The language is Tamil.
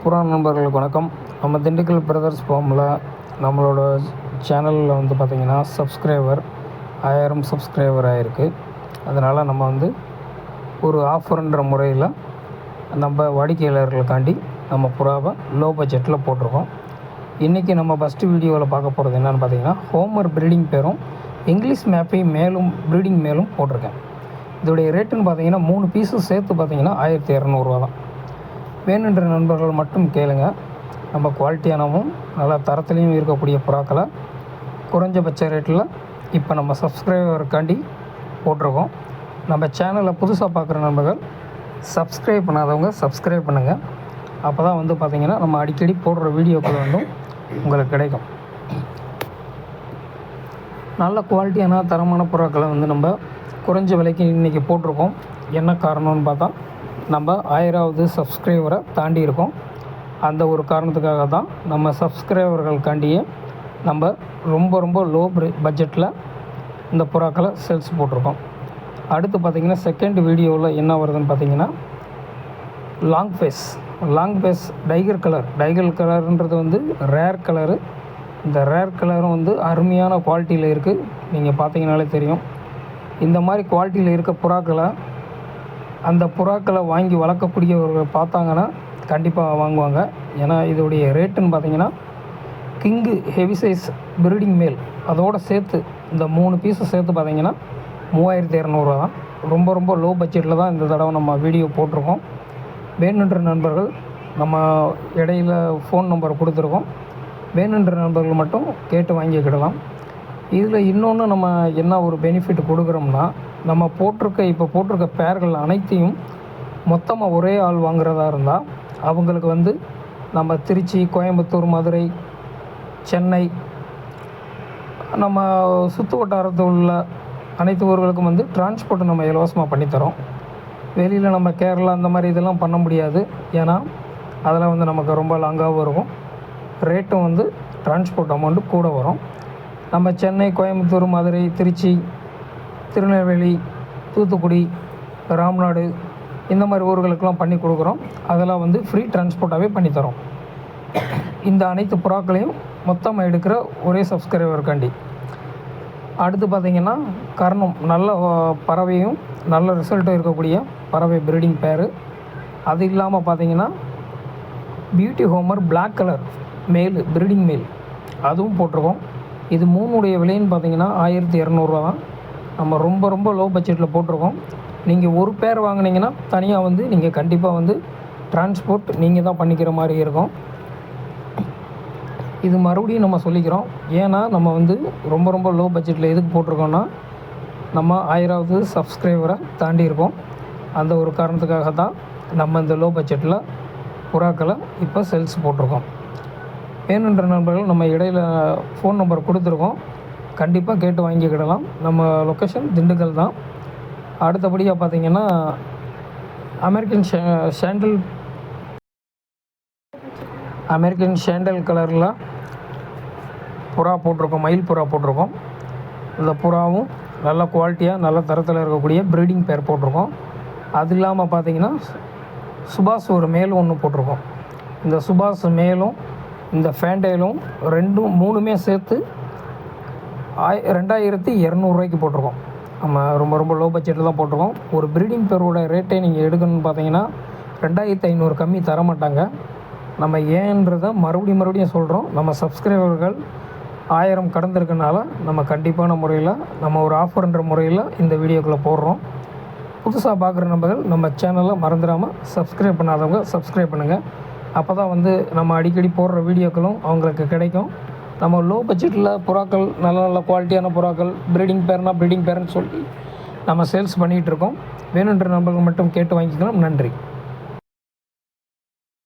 புறா நண்பர்களுக்கு வணக்கம். நம்ம திண்டுக்கல் பிரதர்ஸ் ஃபார்மில் நம்மளோட சேனலில் வந்து பார்த்திங்கன்னா சப்ஸ்கிரைபர் ஆயிரம் சப்ஸ்கிரைபர் ஆகிருக்கு அதனால் நம்ம வந்து ஒரு ஆஃபர்ன்ற முறையில் நம்ம வாடிக்கையாளர்களுக்காண்டி நம்ம புறாவை லோ பட்ஜெட்டில் போட்டிருக்கோம். இன்றைக்கி நம்ம ஃபஸ்ட்டு வீடியோவில் பார்க்க போகிறது என்னென்னு பார்த்தீங்கன்னா ஹோமர் ப்ரீடிங் பேரும் இங்கிலீஷ் மேப்பை மேலும் ப்ரீடிங் மேலும் போட்டிருக்கேன். இதோடைய ரேட்டுன்னு பார்த்தீங்கன்னா மூணு பீஸும் சேர்த்து பார்த்தீங்கன்னா ஆயிரத்தி இரநூறுவா தான் வேணுன்ற நண்பர்கள் மட்டும் கேளுங்க. நம்ம குவாலிட்டியானவும் நல்லா தரத்துலேயும் இருக்கக்கூடிய புறாக்களை குறைஞ்சபட்ச ரேட்டில் இப்போ நம்ம சப்ஸ்கிரைபருக்காண்டி போட்டிருக்கோம். நம்ம சேனலை புதுசாக பார்க்குற நண்பர்கள் சப்ஸ்கிரைப் பண்ணாதவங்க சப்ஸ்கிரைப் பண்ணுங்கள் அப்போ தான் வந்து பார்த்திங்கன்னா நம்ம அடிக்கடி போடுற வீடியோக்கள் வந்து உங்களுக்கு கிடைக்கும். நல்ல குவாலிட்டியான தரமான புறாக்களை வந்து நம்ம குறைஞ்ச விலைக்கு இன்றைக்கி போட்டிருக்கோம். என்ன காரணம்னு பார்த்தா நம்ம ஆயிராவது சப்ஸ்கிரைபரை தாண்டி இருக்கோம். அந்த ஒரு காரணத்துக்காக தான் நம்ம சப்ஸ்கிரைபர்களுக்காண்டியே நம்ம ரொம்ப ரொம்ப லோ பட்ஜெட்டில் இந்த புறாக்களை சேல்ஸ் போட்டிருக்கோம். அடுத்து பார்த்திங்கன்னா செகண்ட் வீடியோவில் என்ன வருதுன்னு பார்த்தீங்கன்னா long face long face tiger colour tiger கலருன்றது வந்து ரேர் கலரு இந்த ரேர் கலரும் வந்து அருமையான குவாலிட்டியில் இருக்குது நீங்கள் பார்த்தீங்கனாலே தெரியும். இந்த மாதிரி குவாலிட்டியில் இருக்க புறாக்களை அந்த புறாக்களை வாங்கி வளர்க்கக்கூடியவர்கள் பார்த்தாங்கன்னா கண்டிப்பாக வாங்குவாங்க. ஏன்னா இதோடைய ரேட்டுன்னு பார்த்தீங்கன்னா கிங்கு ஹெவி சைஸ் ப்ரீடிங் மேல் அதோடு சேர்த்து இந்த மூணு பீஸை சேர்த்து பார்த்தீங்கன்னா மூவாயிரத்தி இரநூறுவா தான். ரொம்ப ரொம்ப லோ பட்ஜெட்டில் தான் இந்த தடவை நம்ம வீடியோ போட்டிருக்கோம். வேணுன்ற நண்பர்கள் நம்ம இடையில ஃபோன் நம்பர் கொடுத்துருக்கோம். வேணுன்ற நண்பர்கள் மட்டும் கேட்டு வாங்கிக்கிடலாம். இதில் இன்னொன்று நம்ம என்ன ஒரு பெனிஃபிட் கொடுக்குறோம்னா நம்ம போட்டிருக்க இப்போ போட்டிருக்க பேர்கள் அனைத்தையும் மொத்தமாக ஒரே ஆள் வாங்குறதா இருந்தால் அவங்களுக்கு வந்து நம்ம திருச்சி கோயம்புத்தூர் மதுரை சென்னை நம்ம சுற்று வட்டாரத்தில் உள்ள அனைத்து ஊர்களுக்கும் வந்து டிரான்ஸ்போர்ட் நம்ம இலவசமாக பண்ணித்தரோம் வெளியில் நம்ம கேரளா அந்த மாதிரி இதெல்லாம் பண்ண முடியாது. ஏன்னா அதெல்லாம் வந்து நமக்கு ரொம்ப லாங்காகவும் இருக்கும். ரேட்டும் வந்து டிரான்ஸ்போர்ட் அமௌண்ட்டு கூட வரும். நம்ம சென்னை கோயம்புத்தூர் மதுரை திருச்சி திருநெல்வேலி தூத்துக்குடி ராம்நாடு இந்த மாதிரி ஊர்களுக்கெல்லாம் பண்ணி கொடுக்குறோம். அதெல்லாம் வந்து ஃப்ரீ டிரான்ஸ்போர்ட்டாகவே பண்ணித்தரோம் இந்த அனைத்து புறாக்களையும் மொத்தமாக எடுக்கிற ஒரே சப்ஸ்கிரைபருக்காண்டி அடுத்து பார்த்திங்கன்னா கர்ணம் நல்ல பறவையும் நல்ல ரிசல்ட்டும் இருக்கக்கூடிய பறவை ப்ரீடிங் பேர் அது இல்லாமல் பார்த்திங்கன்னா பியூட்டி ஹோமர் பிளாக் கலர் மேல் ப்ரீடிங் மேல் அதுவும் போட்டிருக்கோம். இது மூணுடைய விலைன்னு பார்த்தீங்கன்னா ஆயிரத்தி இரநூறுவா தான். நம்ம ரொம்ப ரொம்ப லோ பட்ஜெட்டில் போட்டிருக்கோம். நீங்கள் ஒரு பேர் வாங்கினீங்கன்னா தனியாக வந்து நீங்கள் கண்டிப்பாக வந்து டிரான்ஸ்போர்ட் நீங்கள் தான் பண்ணிக்கிற மாதிரி இருக்கும். இது மறுபடியும் நம்ம சொல்லிக்கிறோம். ஏன்னா நம்ம வந்து ரொம்ப ரொம்ப லோ பட்ஜெட்டில் எதுக்கு போட்டிருக்கோன்னா நம்ம ஆயிராவது சப்ஸ்கிரைபரை தாண்டி இருக்கோம். அந்த ஒரு காரணத்துக்காக தான் நம்ம இந்த லோ பட்ஜெட்டில் புறாக்களை இப்போ சேல்ஸ் போட்டிருக்கோம். வேணுன்ற நண்பர்கள் நம்ம இடையில ஃபோன் நம்பர் கொடுத்துருக்கோம். கண்டிப்பாக கேட்டு வாங்கிக்கிடலாம். நம்ம லொக்கேஷன் திண்டுக்கல் தான். அடுத்தபடியாக பார்த்தீங்கன்னா அமெரிக்கன் ஷே ஷேண்டில் அமெரிக்கன் ஷேண்டல் கலரில் புறா போட்டிருக்கோம் மயில் புறா போட்டிருக்கோம். இந்த புறாவும் நல்ல குவாலிட்டியாக நல்ல தரத்தில் இருக்கக்கூடிய ப்ரீடிங் பேர் போட்டிருக்கோம். அது இல்லாமல் பார்த்தீங்கன்னா சுபாஷ் ஒரு மேலும் ஒன்று போட்டிருக்கோம். இந்த சுபாஷ் மேலும் இந்த ஃபேண்டைலும் ரெண்டும் மூணுமே சேர்த்து ஆய் ரெண்டாயிரத்தி இரநூறுவாய்க்கு போட்டிருக்கோம். நம்ம ரொம்ப ரொம்ப லோ பட்ஜெட்டில் தான் போட்டிருக்கோம். ஒரு ப்ரீடிங் பேரோட ரேட்டை நீங்கள் எடுக்கணும்னு பார்த்தீங்கன்னா ரெண்டாயிரத்தி ஐநூறு கம்மி தர மாட்டாங்க. நம்ம ஏன்றதை மறுபடியும் மறுபடியும் சொல்கிறோம் நம்ம சப்ஸ்கிரைபர்கள் ஆயிரம் கடந்திருக்கனால நம்ம கண்டிப்பான முறையில் நம்ம ஒரு ஆஃபர்ன்ற முறையில் இந்த வீடியோக்குள்ளே போடுறோம். புதுசாக பார்க்குற நம்பர்கள் நம்ம சேனலை மறந்துடாமல் சப்ஸ்கிரைப் பண்ணாதவங்க சப்ஸ்கிரைப் பண்ணுங்கள் அப்போ தான் வந்து நம்ம அடிக்கடி போடுற வீடியோக்களும் அவங்களுக்கு கிடைக்கும். நம்ம லோ பட்ஜெட்டில் புறாக்கள் நல்ல நல்ல குவாலிட்டியான புறாக்கள் ப்ரீடிங் பேர்னா ப்ரீடிங் பேர்னு சொல்லி நம்ம சேல்ஸ் பண்ணிகிட்ருக்கோம் வேணுன்ற நம்பர்கள் மட்டும் கேட்டு வாங்கிக்கலாம் நன்றி.